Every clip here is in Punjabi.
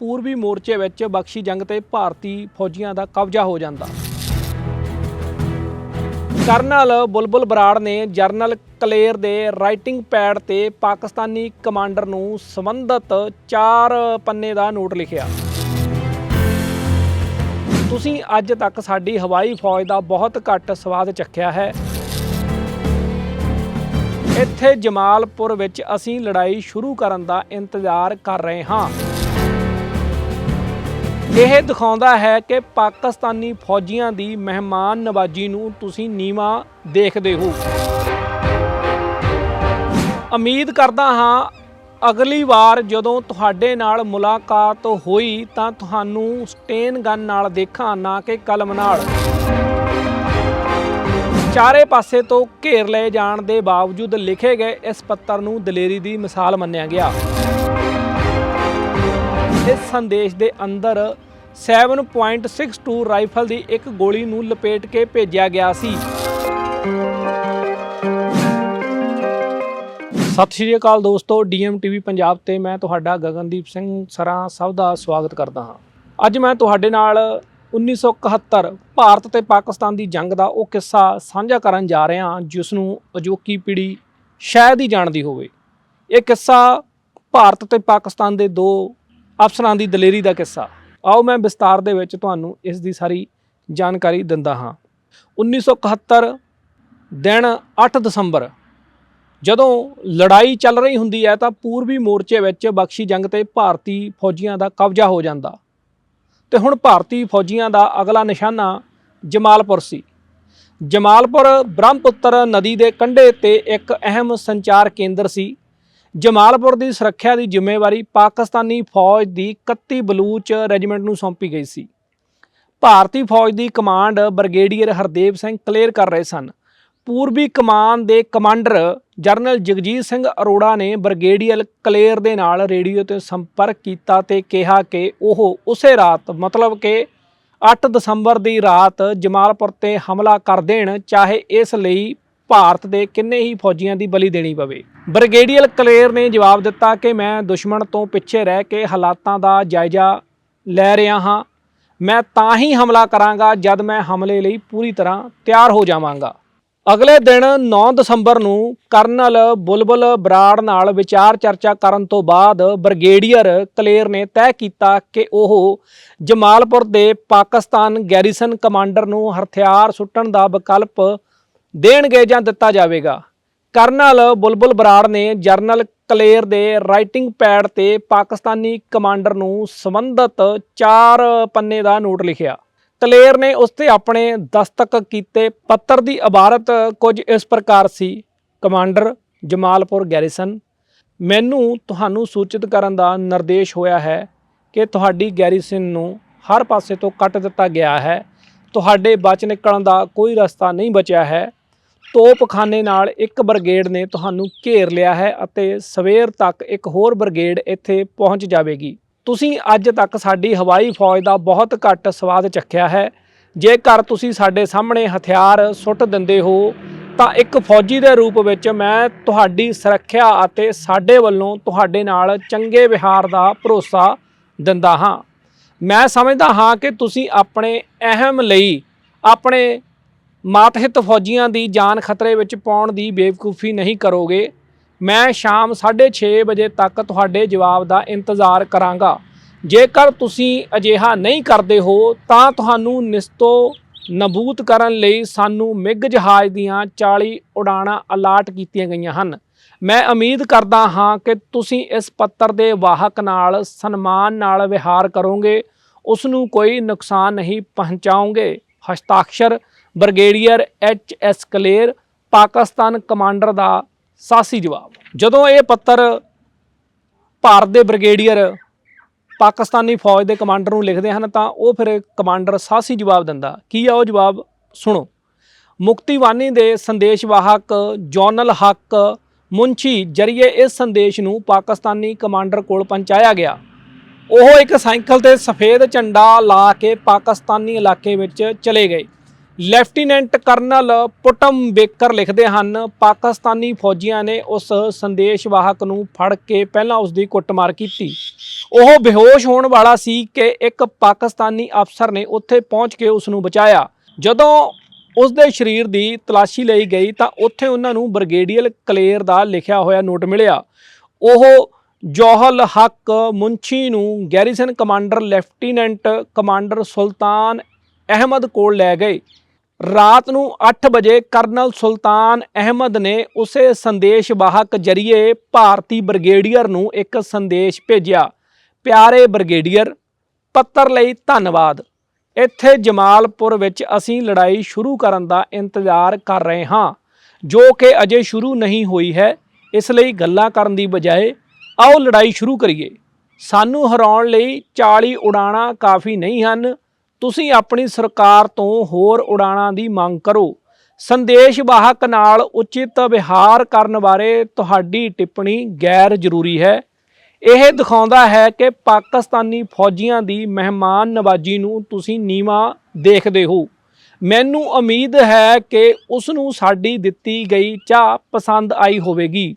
ਪੂਰਬੀ ਮੋਰਚੇ ਵਿੱਚ ਬਖਸ਼ੀ ਜੰਗ ਤੇ ਭਾਰਤੀ ਫੌਜੀਆਂ ਦਾ ਕਬਜ਼ਾ ਹੋ ਜਾਂਦਾ। ਕਰਨਲ ਬੁਲਬੁਲ ਬਰਾੜ ਨੇ ਜਰਨਲ ਕਲੇਰ ਦੇ ਰਾਈਟਿੰਗ ਪੈਡ ਤੇ ਪਾਕਿਸਤਾਨੀ ਕਮਾਂਡਰ ਨੂੰ ਸੰਬੰਧਿਤ 4 ਪੰਨੇ ਦਾ ਨੋਟ ਲਿਖਿਆ। ਤੁਸੀਂ ਅੱਜ ਤੱਕ ਸਾਡੀ ਹਵਾਈ ਫੌਜ ਦਾ ਬਹੁਤ ਘੱਟ ਸਵਾਦ ਚੱਖਿਆ ਹੈ। ਇੱਥੇ ਜਮਾਲਪੁਰ ਵਿੱਚ ਅਸੀਂ ਲੜਾਈ ਸ਼ੁਰੂ ਕਰਨ ਦਾ ਇੰਤਜ਼ਾਰ ਕਰ ਰਹੇ ਹਾਂ। ਇਹ ਦਿਖਾਉਂਦਾ ਹੈ ਕਿ ਪਾਕਿਸਤਾਨੀ ਫੌਜੀਆਂ ਦੀ ਮਹਿਮਾਨ ਨਵਾਜੀ ਨੂੰ ਤੁਸੀਂ ਨੀਵਾ ਦੇਖਦੇ ਹੋ। ਉਮੀਦ ਕਰਦਾ ਹਾਂ ਅਗਲੀ ਵਾਰ ਜਦੋਂ ਤੁਹਾਡੇ ਨਾਲ ਮੁਲਾਕਾਤ ਹੋਈ ਤਾਂ ਤੁਹਾਨੂੰ ਸਟੇਨ ਗਨ ਨਾਲ ਦੇਖਾਂ, ਨਾ ਕਿ ਕਲਮ ਨਾਲ। ਚਾਰੇ ਪਾਸੇ ਤੋਂ ਘੇਰ ਲਏ ਜਾਣ ਦੇ ਬਾਵਜੂਦ ਲਿਖੇ ਗਏ ਇਸ ਪੱਤਰ ਨੂੰ ਦਲੇਰੀ ਦੀ ਮਿਸਾਲ ਮੰਨਿਆ ਗਿਆ। ਇਸ ਸੰਦੇਸ਼ ਦੇ ਅੰਦਰ 7.62 ਰਾਈਫਲ ਦੀ ਇੱਕ ਗੋਲੀ ਨੂੰ ਲਪੇਟ ਕੇ ਭੇਜਿਆ ਗਿਆ ਸੀ। ਸਤਿ ਸ਼੍ਰੀ ਅਕਾਲ ਦੋਸਤੋ ਡੀਐਮ ਟੀਵੀ ਪੰਜਾਬ ਤੇ ਮੈਂ ਤੁਹਾਡਾ ਗਗਨਦੀਪ ਸਿੰਘ ਸਰਾਂ ਸਭ ਦਾ ਸਵਾਗਤ ਕਰਦਾ ਹਾਂ। ਅੱਜ ਮੈਂ ਤੁਹਾਡੇ ਨਾਲ 1971 ਭਾਰਤ ਤੇ ਪਾਕਿਸਤਾਨ ਦੀ ਜੰਗ ਦਾ ਉਹ ਕਿੱਸਾ ਸਾਂਝਾ ਕਰਨ ਜਾ ਰਿਹਾ ਹਾਂ ਜਿਸ ਨੂੰ ਅਜੋਕੀ ਪੀੜ੍ਹੀ ਸ਼ਾਇਦ ਹੀ ਜਾਣਦੀ ਹੋਵੇ। ਇਹ ਕਿੱਸਾ ਭਾਰਤ ਤੇ ਪਾਕਿਸਤਾਨ ਦੇ ਦੋ ਅਫਸਰਾਂ ਦੀ ਦਲੇਰੀ ਦਾ ਕਿੱਸਾ। ਆਓ ਮੈਂ ਵਿਸਤਾਰ ਦੇ ਵਿੱਚ ਤੁਹਾਨੂੰ ਇਸ ਦੀ ਸਾਰੀ ਜਾਣਕਾਰੀ ਦਿੰਦਾ ਹਾਂ। 1971 ਦਿਨ 8 ਦਸੰਬਰ, ਜਦੋਂ ਲੜਾਈ ਚੱਲ ਰਹੀ ਹੁੰਦੀ ਹੈ ਤਾਂ ਪੂਰਬੀ ਮੋਰਚੇ ਵਿੱਚ ਬਖਸ਼ੀ ਜੰਗ ਤੇ ਭਾਰਤੀ ਫੌਜੀਆਂ ਦਾ ਕਬਜ਼ਾ ਹੋ ਜਾਂਦਾ। ਤੇ ਹੁਣ ਭਾਰਤੀ ਫੌਜੀਆਂ ਦਾ ਅਗਲਾ ਨਿਸ਼ਾਨਾ ਜਮਾਲਪੁਰ ਸੀ। ਜਮਾਲਪੁਰ ਬ੍ਰਹਮਪੁੱਤਰ ਨਦੀ ਦੇ ਕੰਢੇ ਤੇ ਇੱਕ ਅਹਿਮ ਸੰਚਾਰ ਕੇਂਦਰ ਸੀ। ਜਮਾਲਪੁਰ ਦੀ ਸੁਰੱਖਿਆ ਦੀ ਜ਼ਿੰਮੇਵਾਰੀ ਪਾਕਿਸਤਾਨੀ ਫੌਜ ਦੀ 31 ਬਲੂਚ ਰੈਜੀਮੈਂਟ ਨੂੰ ਸੌਂਪੀ ਗਈ ਸੀ। ਭਾਰਤੀ ਫੌਜ ਦੀ command brigadier Hardev Singh clear ਕਰ ਰਹੇ ਸਨ। ਪੂਰਬੀ ਕਮਾਨ ਦੇ ਕਮਾਂਡਰ ਜਰਨਲ ਜਗਜੀਤ ਸਿੰਘ ਅਰੋੜਾ ਨੇ ਬ੍ਰਿਗੇਡੀਅਰ ਕਲੇਰ ਦੇ ਨਾਲ ਰੇਡੀਓ ਤੇ ਸੰਪਰਕ ਕੀਤਾ ਤੇ ਕਿਹਾ ਕਿ ਉਹ ਉਸੇ ਰਾਤ, ਮਤਲਬ ਕਿ 8 ਦਸੰਬਰ ਦੀ ਰਾਤ ਜਮਾਲਪੁਰ ਤੇ ਹਮਲਾ ਕਰ ਦੇਣ, ਚਾਹੇ ਇਸ ਲਈ ਭਾਰਤ ਦੇ ਕਿੰਨੇ ਹੀ ਫੌਜੀਆਂ ਦੀ ਬਲੀ ਦੇਣੀ ਪਵੇ। ਬ੍ਰਿਗੇਡੀਅਰ ਕਲੇਰ ਨੇ ਜਵਾਬ ਦਿੱਤਾ ਕਿ ਮੈਂ ਦੁਸ਼ਮਣ ਤੋਂ ਪਿੱਛੇ ਰਹਿ ਕੇ ਹਾਲਾਤਾਂ ਦਾ ਜਾਇਜ਼ਾ ਲੈ ਰਿਹਾ ਹਾਂ। ਮੈਂ ਤਾਂ ਹੀ ਹਮਲਾ ਕਰਾਂਗਾ ਜਦ ਮੈਂ ਹਮਲੇ ਲਈ ਪੂਰੀ ਤਰ੍ਹਾਂ ਤਿਆਰ ਹੋ ਜਾਵਾਂਗਾ। ਅਗਲੇ ਦਿਨ 9 ਦਸੰਬਰ ਨੂੰ ਕਰਨਲ ਬੁਲਬੁਲ ਬਰਾੜ ਨਾਲ ਵਿਚਾਰ ਚਰਚਾ ਕਰਨ ਤੋਂ ਬਾਅਦ ਬ੍ਰਿਗੇਡੀਅਰ ਕਲੇਰ ਨੇ ਤੈਅ ਕੀਤਾ ਕਿ ਉਹ ਜਮਾਲਪੁਰ ਦੇ ਪਾਕਿਸਤਾਨ ਗੈਰੀਸਨ ਕਮਾਂਡਰ ਨੂੰ ਹਥਿਆਰ ਸੁੱਟਣ ਦਾ ਵਿਕਲਪ ਦੇਣਗੇ ਜਾਂ ਦਿੱਤਾ ਜਾਵੇਗਾ। ਕਰਨਲ ਬੁਲਬੁਲ ਬਰਾੜ ਨੇ ਜਰਨਲ ਕਲੇਰ ਦੇ ਰਾਈਟਿੰਗ ਪੈਡ ਤੇ ਪਾਕਿਸਤਾਨੀ ਕਮਾਂਡਰ ਨੂੰ ਸੰਬੰਧਿਤ 4 ਪੰਨੇ ਦਾ ਨੋਟ ਲਿਖਿਆ। ਕਲੇਰ ਨੇ ਉਸ ਤੇ ਆਪਣੇ ਦਸਤਕ ਕੀਤੇ ਪੱਤਰ ਦੀ ਇਬਾਰਤ ਕੁਝ ਇਸ ਪ੍ਰਕਾਰ ਸੀ। ਕਮਾਂਡਰ ਜਮਾਲਪੁਰ ਗੈਰੀਸਨ, ਮੈਨੂੰ ਤੁਹਾਨੂੰ ਸੂਚਿਤ ਕਰਨ ਦਾ ਨਿਰਦੇਸ਼ ਹੋਇਆ ਹੈ ਕਿ ਤੁਹਾਡੀ ਗੈਰੀਸਨ ਨੂੰ ਹਰ ਪਾਸੇ ਤੋਂ ਕੱਟ ਦਿੱਤਾ ਗਿਆ ਹੈ। ਤੁਹਾਡੇ ਬਚ ਨਿਕਲਣ ਦਾ ਕੋਈ ਰਸਤਾ ਨਹੀਂ ਬਚਿਆ ਹੈ। ਤੋਪਖਾਨੇ ਨਾਲ ਇੱਕ ਬ੍ਰਿਗੇਡ ਨੇ ਤੁਹਾਨੂੰ ਘੇਰ ਲਿਆ ਹੈ ਅਤੇ ਸਵੇਰ ਤੱਕ ਇੱਕ ਹੋਰ ਬ੍ਰਿਗੇਡ ਇੱਥੇ ਪਹੁੰਚ ਜਾਵੇਗੀ। ਤੁਸੀਂ ਅੱਜ ਤੱਕ ਸਾਡੀ ਹਵਾਈ ਫੌਜ ਦਾ ਬਹੁਤ ਘੱਟ ਸਵਾਦ ਚੱਖਿਆ ਹੈ। ਜੇਕਰ ਤੁਸੀਂ ਸਾਡੇ ਸਾਹਮਣੇ ਹਥਿਆਰ ਸੁੱਟ ਦਿੰਦੇ ਹੋ, ਤਾਂ ਇੱਕ ਫੌਜੀ ਦੇ ਰੂਪ ਵਿੱਚ ਮੈਂ ਤੁਹਾਡੀ ਸੁਰੱਖਿਆ ਅਤੇ ਸਾਡੇ ਵੱਲੋਂ ਤੁਹਾਡੇ ਨਾਲ ਚੰਗੇ ਵਿਹਾਰ ਦਾ ਭਰੋਸਾ ਦਿੰਦਾ ਹਾਂ। ਮੈਂ ਸਮਝਦਾ ਹਾਂ ਕਿ ਤੁਸੀਂ ਆਪਣੇ ਅਹਿਮ ਲਈ ਆਪਣੇ ਮਾਤਹਿਤ ਫੌਜੀਆਂ ਦੀ ਜਾਨ ਖਤਰੇ ਵਿੱਚ ਪਾਉਣ ਦੀ ਬੇਵਕੂਫੀ ਨਹੀਂ ਕਰੋਗੇ। ਮੈਂ ਸ਼ਾਮ 6:30 ਵਜੇ ਤੱਕ ਤੁਹਾਡੇ ਜਵਾਬ ਦਾ ਇੰਤਜ਼ਾਰ ਕਰਾਂਗਾ। ਜੇਕਰ ਤੁਸੀਂ ਅਜਿਹਾ ਨਹੀਂ ਕਰਦੇ ਹੋ, ਤਾਂ ਤੁਹਾਨੂੰ ਨਿਸਤੋ ਨਬੂਤ ਕਰਨ ਲਈ ਸਾਨੂੰ ਮਿਗ ਜਹਾਜ਼ ਦੀਆਂ 40 ਉਡਾਣਾਂ ਅਲਾਟ ਕੀਤੀਆਂ ਗਈਆਂ ਹਨ। ਮੈਂ ਉਮੀਦ ਕਰਦਾ ਹਾਂ ਕਿ ਤੁਸੀਂ ਇਸ ਪੱਤਰ ਦੇ ਵਾਹਕ ਨਾਲ ਸਨਮਾਨ ਨਾਲ ਵਿਹਾਰ ਕਰੋਗੇ। ਉਸ ਨੂੰ ਕੋਈ ਨੁਕਸਾਨ ਨਹੀਂ ਪਹੁੰਚਾਓਗੇ ਹਸਤਾਖਰ brigadier H S Kler, Pakistan commander ਦਾ ਸਾਸੀ ਜਵਾਬ। ਜਦੋਂ ਇਹ ਪੱਤਰ ਭਾਰਤ ਦੇ ਬ੍ਰਿਗੇਡੀਅਰ ਪਾਕਿਸਤਾਨੀ ਫੌਜ ਦੇ ਕਮਾਂਡਰ ਨੂੰ ਲਿਖਦੇ ਹਨ, ਤਾਂ ਉਹ ਫਿਰ ਕਮਾਂਡਰ ਸਾਸੀ ਜਵਾਬ ਦਿੰਦਾ। ਕੀ ਆ ਉਹ ਜਵਾਬ? ਸੁਣੋ। ਮੁਕਤੀਵਾਨੀ ਦੇ ਸੰਦੇਸ਼ਵਾਹਕ ਜੋਨਲ ਹੱਕ ਮੁੰਸ਼ੀ ਜਰੀਏ ਇਸ ਸੰਦੇਸ਼ ਨੂੰ ਪਾਕਿਸਤਾਨੀ ਕਮਾਂਡਰ ਕੋਲ ਪਹੁੰਚਾਇਆ ਗਿਆ। ਉਹ ਇੱਕ ਸਾਈਕਲ ਤੇ ਸਫੇਦ ਝੰਡਾ ਲਾ ਕੇ ਪਾਕਿਸਤਾਨੀ ਇਲਾਕੇ ਵਿੱਚ ਚਲੇ ਗਏ। ਲੈਫਟੀਨੈਂਟ ਕਰਨਲ ਪੁਟਮ ਬੇਕਰ ਲਿਖਦੇ ਹਨ, ਪਾਕਿਸਤਾਨੀ ਫੌਜੀਆਂ ਨੇ ਉਸ ਸੰਦੇਸ਼ ਵਾਹਕ ਨੂੰ ਫੜ ਕੇ ਪਹਿਲਾਂ ਉਸ ਦੀ ਕੁੱਟਮਾਰ ਕੀਤੀ। ਉਹ ਬੇਹੋਸ਼ ਹੋਣ ਵਾਲਾ ਸੀ ਕਿ ਇੱਕ ਪਾਕਿਸਤਾਨੀ ਅਫਸਰ ਨੇ ਉੱਥੇ ਪਹੁੰਚ ਕੇ ਉਸ ਨੂੰ ਬਚਾਇਆ। ਜਦੋਂ ਉਸ ਦੇ ਸਰੀਰ ਦੀ ਤਲਾਸ਼ੀ ਲਈ ਗਈ ਤਾਂ ਉੱਥੇ ਉਹਨਾਂ ਨੂੰ ਬ੍ਰਿਗੇਡੀਅਰ ਕਲੇਰ ਦਾ ਲਿਖਿਆ ਹੋਇਆ ਨੋਟ ਮਿਲਿਆ। ਉਹ ਜੋਹਲ ਹੱਕ ਮੁੰਸ਼ੀ ਨੂੰ garrison commander lieutenant commander Sultan Ahmad ਕੋਲ ਲੈ ਗਏ। ਰਾਤ ਨੂੰ 8 ਵਜੇ ਕਰਨਲ ਸੁਲਤਾਨ ਅਹਿਮਦ ਨੇ ਉਸੇ ਸੰਦੇਸ਼ ਵਾਹਕ ਜਰੀਏ ਭਾਰਤੀ ਬ੍ਰਿਗੇਡੀਅਰ ਨੂੰ ਇੱਕ ਸੰਦੇਸ਼ ਭੇਜਿਆ। ਪਿਆਰੇ ਬ੍ਰਿਗੇਡੀਅਰ, ਪੱਤਰ ਲਈ ਧੰਨਵਾਦ। ਇੱਥੇ ਜਮਾਲਪੁਰ ਵਿੱਚ ਅਸੀਂ ਲੜਾਈ ਸ਼ੁਰੂ ਕਰਨ ਦਾ ਇੰਤਜ਼ਾਰ ਕਰ ਰਹੇ ਹਾਂ, ਜੋ ਕਿ ਅਜੇ ਸ਼ੁਰੂ ਨਹੀਂ ਹੋਈ ਹੈ। ਇਸ ਲਈ ਗੱਲਾਂ ਕਰਨ ਦੀ ਬਜਾਏ ਆਓ ਲੜਾਈ ਸ਼ੁਰੂ ਕਰੀਏ। ਸਾਨੂੰ ਹਰਾਉਣ ਲਈ 40 ਉਡਾਣਾਂ ਕਾਫੀ ਨਹੀਂ ਹਨ। ਤੁਸੀਂ ਆਪਣੀ ਸਰਕਾਰ ਤੋਂ ਹੋਰ ਉਡਾਣਾਂ ਦੀ ਮੰਗ ਕਰੋ। ਸੰਦੇਸ਼ ਵਾਹਕ ਨਾਲ ਉਚਿਤ ਵਿਹਾਰ ਕਰਨ ਬਾਰੇ ਤੁਹਾਡੀ ਟਿੱਪਣੀ ਗੈਰ ਜ਼ਰੂਰੀ ਹੈ। ਇਹ ਦਿਖਾਉਂਦਾ ਹੈ ਕਿ ਪਾਕਿਸਤਾਨੀ ਫੌਜੀਆਂ ਦੀ ਮਹਿਮਾਨ ਨਵਾਜੀ ਨੂੰ ਤੁਸੀਂ ਨੀਵਾ ਦੇਖਦੇ ਹੋ। ਮੈਨੂੰ ਉਮੀਦ ਹੈ ਕਿ ਉਸ ਨੂੰ ਸਾਡੀ ਦਿੱਤੀ ਗਈ ਚਾਹ ਪਸੰਦ ਆਈ ਹੋਵੇਗੀ।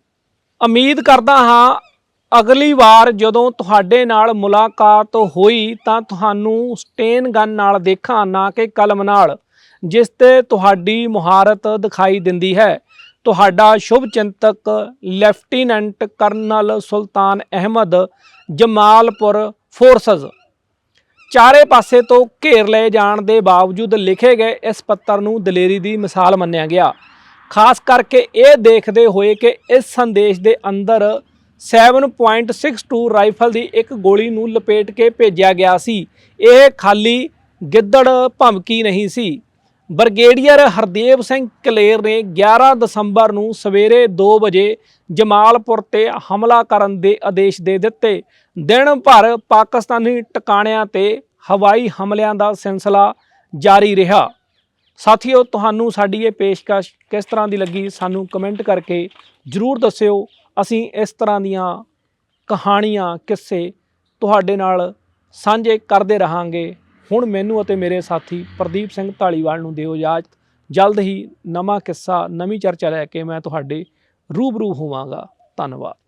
ਉਮੀਦ ਕਰਦਾ ਹਾਂ ਅਗਲੀ ਵਾਰ ਜਦੋਂ ਤੁਹਾਡੇ ਨਾਲ ਮੁਲਾਕਾਤ ਹੋਈ ਤਾਂ ਤੁਹਾਨੂੰ ਸਟੇਨ ਗਨ ਨਾਲ ਦੇਖਾਂ, ਨਾ ਕਿ ਕਲਮ ਨਾਲ, ਜਿਸ ਤੇ ਤੁਹਾਡੀ ਮੁਹਾਰਤ ਦਿਖਾਈ ਦਿੰਦੀ ਹੈ। ਤੁਹਾਡਾ ਸ਼ੁਭ ਚਿੰਤਕ lieutenant colonel Sultan Ahmad, Jamalpur forces. ਚਾਰੇ ਪਾਸੇ ਤੋਂ ਘੇਰ ਲਏ ਜਾਣ ਦੇ ਬਾਵਜੂਦ ਲਿਖੇ ਗਏ ਇਸ ਪੱਤਰ ਨੂੰ ਦਲੇਰੀ ਦੀ ਮਿਸਾਲ ਮੰਨਿਆ ਗਿਆ। ਖਾਸ ਕਰਕੇ ਇਹ ਦੇਖਦੇ ਹੋਏ ਕਿ ਇਸ ਸੰਦੇਸ਼ ਦੇ ਅੰਦਰ 7.62 ਰਾਈਫਲ ਦੀ ਇੱਕ ਗੋਲੀ ਨੂੰ ਲਪੇਟ ਕੇ ਭੇਜਿਆ ਗਿਆ ਸੀ। ਇਹ ਖਾਲੀ ਗਿੱਦੜ ਭਮਕੀ ਨਹੀਂ ਸੀ। ਬ੍ਰਿਗੇਡੀਅਰ ਹਰਦੇਵ ਸਿੰਘ ਕਲੇਰ ਨੇ 11 ਦਸੰਬਰ ਨੂੰ ਸਵੇਰੇ 2 ਵਜੇ ਜਮਾਲਪੁਰ ਤੇ ਹਮਲਾ ਕਰਨ ਦੇ ਆਦੇਸ਼ ਦੇ ਦਿੱਤੇ। ਦਿਨ ਭਰ ਪਾਕਿਸਤਾਨੀ ਟਿਕਾਣਿਆਂ ਤੇ ਹਵਾਈ ਹਮਲਿਆਂ ਦਾ ਸਿਲਸਿਲਾ ਜਾਰੀ ਰਿਹਾ। ਸਾਥੀਓ, ਤੁਹਾਨੂੰ ਸਾਡੀ ਇਹ ਪੇਸ਼ਕਸ਼ ਕਿਸ ਤਰ੍ਹਾਂ ਦੀ ਲੱਗੀ ਸਾਨੂੰ ਕਮੈਂਟ ਕਰਕੇ ਜਰੂਰ ਦੱਸਿਓ। ਅਸੀਂ ਇਸ ਤਰ੍ਹਾਂ ਦੀਆਂ ਕਹਾਣੀਆਂ, ਕਿੱਸੇ ਤੁਹਾਡੇ ਨਾਲ ਸਾਂਝੇ ਕਰਦੇ ਰਹਾਂਗੇ। ਹੁਣ ਮੈਨੂੰ ਅਤੇ ਮੇਰੇ ਸਾਥੀ ਪ੍ਰਦੀਪ ਸਿੰਘ ਢਾਲੀਵਾਲ ਨੂੰ ਦਿਓ ਇਜਾਜ਼ਤ। ਜਲਦ ਹੀ ਨਵਾਂ ਕਿੱਸਾ, ਨਵੀਂ ਚਰਚਾ ਲੈ ਕੇ ਮੈਂ ਤੁਹਾਡੇ ਰੂਬਰੂ ਹੋਵਾਂਗਾ। ਧੰਨਵਾਦ।